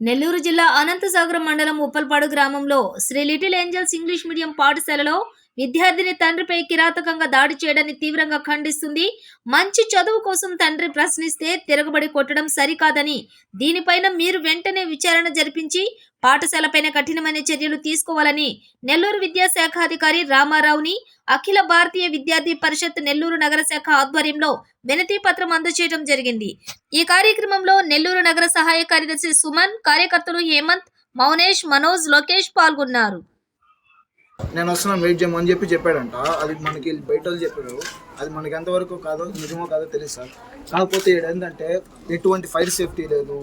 నెల్లూరు జిల్లా అనంతసాగరం మండలం ఉప్పల్పాడు గ్రామంలో Sri little angels English medium పాఠశాలలో విద్యార్థిని తండ్రిపై కిరాతకంగా దాడి చేయడాన్ని తీవ్రంగా ఖండిస్తుంది. మంచి చదువు కోసం తండ్రి ప్రశ్నిస్తే తిరగబడి కొట్టడం సరికాదని దీనిపైన మీరు వెంటనే విచారణ జరిపించి పాఠశాలపైన కఠినమైన చర్యలు తీసుకోవాలని నెల్లూరు విద్యాశాఖ అధికారి రామారావుని అఖిల భారతీయ విద్యార్థి పరిషత్ నెల్లూరు నగర శాఖ ఆధ్వర్యంలో వినతి పత్రం అందజేయడం జరిగింది. ఈ కార్యక్రమంలో నెల్లూరు నగర సహాయ కార్యదర్శి సుమన్ కార్యకర్తలు హేమంత్ మౌనేష్ మనోజ్ లోకేష్ పాల్గొన్నారు. నేను వస్తున్నాను వెయిట్ చేయమని చెప్పి చెప్పాడంట. అది మనకి బయట వాళ్ళు చెప్పారు. అది మనకి ఎంతవరకు కాదో నిజమో కాదో తెలియదు సార్. కాకపోతే ఏంటంటే ఎటువంటి ఫైర్ సేఫ్టీ లేదు.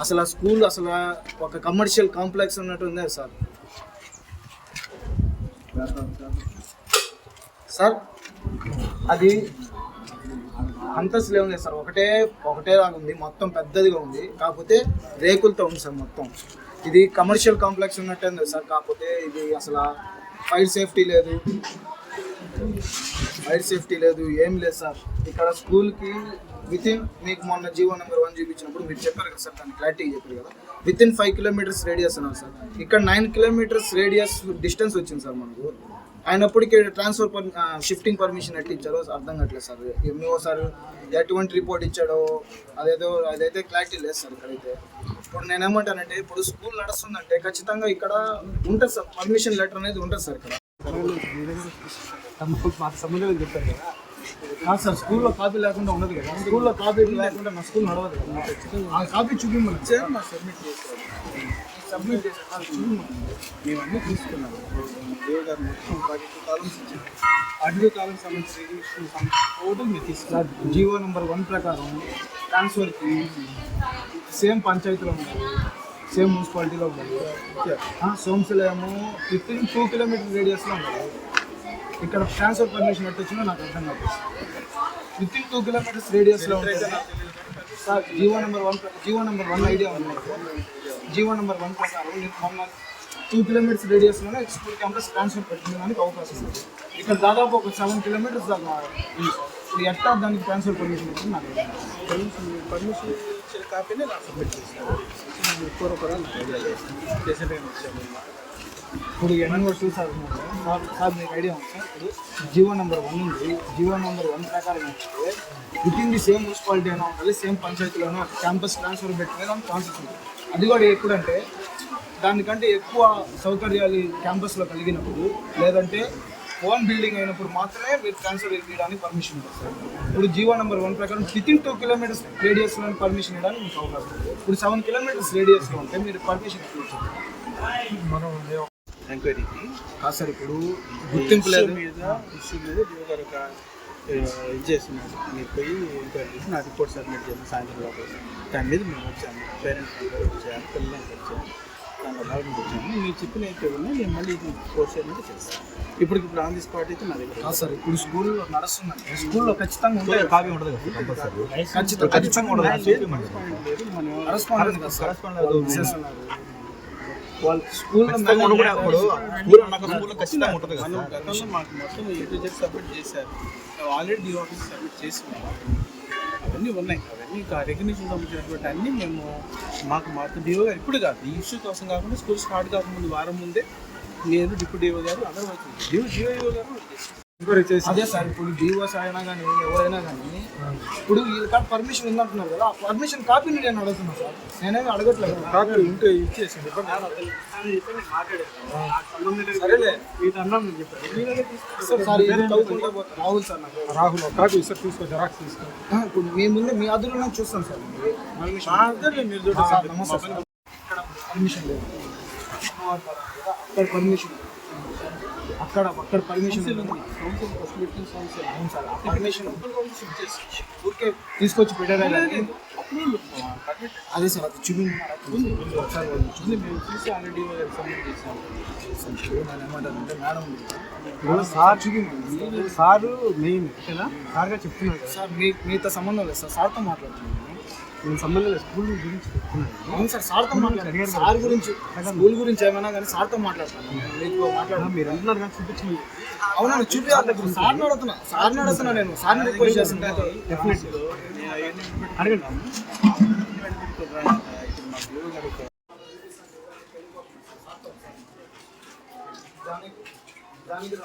అసలు ఆ స్కూల్ అసలు ఒక కమర్షియల్ కాంప్లెక్స్ ఉన్నట్టు ఉంది సార్. సార్ అది అంతస్తులే ఉంది సార్. ఒకటే ఒకటే లాగా ఉంది. మొత్తం పెద్దదిగా ఉంది. కాకపోతే రేకులతో ఉంది సార్ మొత్తం. ఇది కమర్షియల్ కాంప్లెక్స్ ఉన్నట్టే ఉంది సార్. కాకపోతే ఇది అసలు ఫైర్ సేఫ్టీ లేదు. ఫైర్ సేఫ్టీ లేదు. ఏం లేదు సార్. ఇక్కడ స్కూల్కి విత్ ఇన్ మీకు మొన్న జీవో నెంబర్ వన్ చూపించినప్పుడు మీరు చెప్పారు కదా సార్ దాన్ని క్లారిటీ చెప్పారు కదా. With in five kilometres radius అన్నారు సార్. ఇక్కడ నైన్ కిలోమీటర్స్ రేడియస్ డిస్టెన్స్ వచ్చింది సార్ మనకు. అయినప్పటికీ ట్రాన్స్ఫర్ పర్ షిఫ్టింగ్ పర్మిషన్ ఎట్టి ఇచ్చారో అర్థం కావట్లేదు సార్. ఎంఈఓ సార్ ఎటువంటి రిపోర్ట్ ఇచ్చాడో అదేదో అదైతే క్లారిటీ లేదు సార్ ఇక్కడైతే. ఇప్పుడు నేను ఏమంటానంటే ఇప్పుడు స్కూల్ నడుస్తుందంటే ఖచ్చితంగా ఇక్కడ ఉంటుంది సార్. పర్మిషన్ లెటర్ అనేది ఉంటుంది సార్ ఇక్కడ. మాకు సంబంధం లేదు చెప్పారు కదా కాదు సార్ స్కూల్లో కాపీ లేకుండా ఉండదు కదా. స్కూల్లో కాపీ లేకుండా నా స్కూల్ నడవదు కదా. ఆ కాపీ చూపించమని. సార్ సబ్మిట్ చేశారు. సబ్మిట్ దేవ్ గారు మొత్తం కాలమ్స్ ఇచ్చారు టూ కాలమ్స్ సంబంధించిన రిజిస్ట్రేషన్ టోటల్ మీరు తీసుకున్నారు సార్ జీవో నెంబర్ వన్ ప్రకారం ట్రాన్స్ఫర్కి సేమ్ పంచాయతీలో ఉండాలి సేమ్ మున్సిపాలిటీలో ఉండాలి ఆ, సోమశిల ఏమో ఫిఫ్టీన్ టూ కిలోమీటర్ రేడియస్లో ఉండాలి ఇక్కడ ట్రాన్స్ఫర్ పర్మిషన్ ఎట్టు వచ్చిందో నాకు అర్థం కాదు. విత్ ఇన్ టూ కిలోమీటర్స్ రేడియస్లో ఉంటుంది. Sir GO number one GO number one idea ఉంది. జీవో నెంబర్ వన్ ప్రకారం నీకు మొన్న టూ కిలోమీటర్స్ రేడియస్లోనే స్కూల్ క్యాంపస్ ట్రాన్స్ఫర్ పెట్టడానికి అవకాశం ఉంది ఇక్కడ దాదాపు ఒక సెవెన్ కిలోమీటర్స్ దాకా. ఇప్పుడు ఎట్లా దానికి ట్రాన్స్ఫర్ పర్మిషన్ నాకు. పర్మిషన్ ఇచ్చిన కాపీనే నాకు సబ్మిట్ వచ్చాము ఇప్పుడు మీరు. సార్ సార్ మీకు ఐడియా ఉంది సార్ ఇప్పుడు జీవో నెంబర్ వన్ ఉంది జీవో నెంబర్ వన్ ప్రకారం ఏంటంటే with in the same municipality అయినా ఉండాలి సేమ్ పంచాయతీలోనో క్యాంపస్ ట్రాన్స్ఫర్ పెట్టిన కాన్సెప్ట్ ఉంది అది కూడా ఎప్పుడంటే దానికంటే ఎక్కువ సౌకర్యాలు క్యాంపస్లో కలిగినప్పుడు లేదంటే ఓన్ బిల్డింగ్ అయినప్పుడు మాత్రమే మీరు ట్రాన్స్ఫర్ చేయడానికి పర్మిషన్ ఉంటుంది సార్ ఇప్పుడు జీవో నెంబర్ వన్ ప్రకారం విత్ ఇన్ టూ కిలోమీటర్స్ రేడియస్లో పర్మిషన్ ఇవ్వడానికి మీకు అవకాశం ఇప్పుడు సెవెన్ కిలోమీటర్స్ రేడియస్లో ఉంటే మీరు పర్మిషన్ ఇచ్చారు మనం ఎంక్వైరీకి కాదు సార్ ఇప్పుడు గుర్తింపు మీద ఇష్యూ మీద దేవ్ గారు ఇది చేస్తున్నాడు మీరు పోయి ఎంక్వైరీ చేసి నా రిపోర్ట్ సబ్మిట్ చేయండి సాయంత్రం లోపల దాని మీద మేము వచ్చాము. పేరెంట్స్ అందరూ వచ్చాము పిల్లలకి వచ్చాము దానిలో భాగంగా వచ్చాము. మీరు చెప్పిన అయితే ఉన్నాయి నేను మళ్ళీ ఇది కోర్స్ అనేది చేస్తాను. ఇప్పుడు ఇప్పుడు ఆన్ ది స్పాట్ అయితే నా దగ్గర సార్ ఇప్పుడు స్కూల్లో నడుస్తుందంటే స్కూల్లో ఖచ్చితంగా ఉంటాయి కాపీ కంపల్సరీ. ఖచ్చితంగా ఉండదు కరస్పాండెంట్ కరస్పాండెంట్. వాళ్ళు స్కూల్ ఖచ్చితంగా ఉండకూడదు అప్పుడు స్కూల్ అన్నాక స్కూల్లో ఖచ్చితంగా ఉంటుంది కదా. గతంలో మాకు మొత్తం సబ్మిట్ చేశారు. ఆల్రెడీ డి ఆఫీస్ సబ్మిట్ చేసినాం అవన్నీ ఉన్నాయి. అవన్నీ రికగ్నిషన్ సంబంధించినటువంటి అన్నీ మేము మాకు మాకు డిఓ గారు ఇప్పుడు కాదు. ఈ ఇష్యూ కోసం కాకుండా స్కూల్ స్టార్ట్ కాకముందు వారం ముందే నేను డిప్యూటీ డిఓ గారు అందరూ వచ్చింది డిఓ డిఓ గారు అదే సార్ ఇప్పుడు డిఓస్ అయినా కానీ ఎవరైనా కానీ ఇప్పుడు వీళ్ళ కాదు పర్మిషన్ ఉందంటున్నారు కదా ఆ పర్మిషన్ కాపీని నేను అడుగుతున్నా సార్. నేనేమి అడగట్లేదు. కాపీ ఉంటే ఇచ్చేసింది సరేలే. Sir. Rahul sir Rahul. Copy sir తీసుకో జెరాక్స్ తీసుకో. ఇప్పుడు మీ ముందు మీ అదులో చూస్తాను సార్. పర్మిషన్ మా అందరినీ మీరు నమస్తే పర్మిషన్ లేదు. అక్కడ పర్మిషన్ అక్కడ అక్కడ పర్మిషన్ ఉంది. అవును సార్ ఆ పర్మిషన్ ఊరికే తీసుకొచ్చి పెట్టారా అదే సార్ అది ఒకసారి వాళ్ళు చూసి మేము చూసి ఆల్రెడీ సబ్మిట్ చేసాము. నేను ఏమంటానంటే మేడం సార్ చూపించండి సారు మెయిన్ ఓకేనా? సార్గా చెప్తున్నారు సార్ మీ మీతో సంబంధం లేదు సార్. సార్తో మాట్లాడుతున్నాను. నేను సంబంధం లేదు స్కూల్ గురించి అవును సార్ సార్తో మాట్లాడారు. సార్ గురించి స్కూల్ గురించి ఏమైనా కానీ సార్తో మాట్లాడతాను. మీకు మాట్లాడాను మీరు అంటున్నారు కానీ చూపించండి. అవునా చూపించాలి. సార్ని అడుగుతున్నా. సార్ని అడుగుతున్నా నేను. సార్ని రిక్వెస్ట్ చేస్తున్నా డెఫినెట్లీ అడగండి ఇప్పుడు మా గురువు గారు ఒక దానికి దానికి